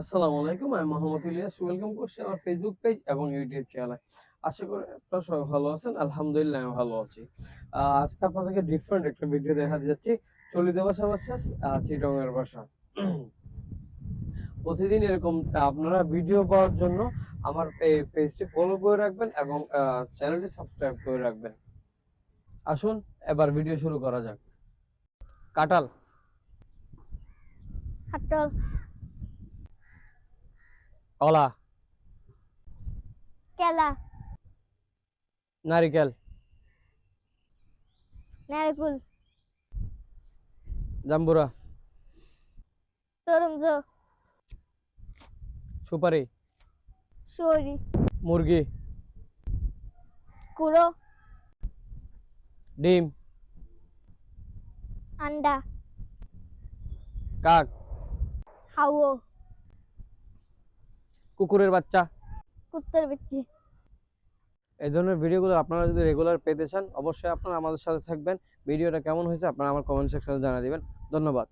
আসসালামু আলাইকুম আমি মোহাম্মদ ইলিয়াস। ওয়েলকাম করছি আমার ফেসবুক পেজ এবং ইউটিউব চ্যানেলে আশা করি আপনারা সবাই ভালো আছেন আলহামদুলিল্লাহ আমি ভালো আছি। আজকে আপনাদেরকে ডিফারেন্ট একটা ভিডিও দেখাতে যাচ্ছি। চলিত ভাষা ভার্সেস চিটংয়ের ভাষা। প্রতিদিন এরকম আপনারা ভিডিও পাওয়ার জন্য আমার এই পেজটি ফলো করে রাখবেন এবং চ্যানেলটি সাবস্ক্রাইব করে রাখবেন। আসুন এবার ভিডিও শুরু করা যাক। কাটাল হাতল কলা কেলা নারিকেল নারকুল জাম্বুরা তরমুজ সুপারি শুয়রি মুরগি কুড়ো ডিম আন্ডা কাক হাওয়ো কুকুরের বাচ্চা? কুকুরের বাচ্চা। এই ধরনের ভিডিওগুলো আপনারা যদি রেগুলার পেতে চান অবশ্যই আপনারা আমাদের সাথে থাকবেন। ভিডিওটা কেমন হয়েছে আপনারা আমার কমেন্ট সেকশনে জানা দেবেন। ধন্যবাদ।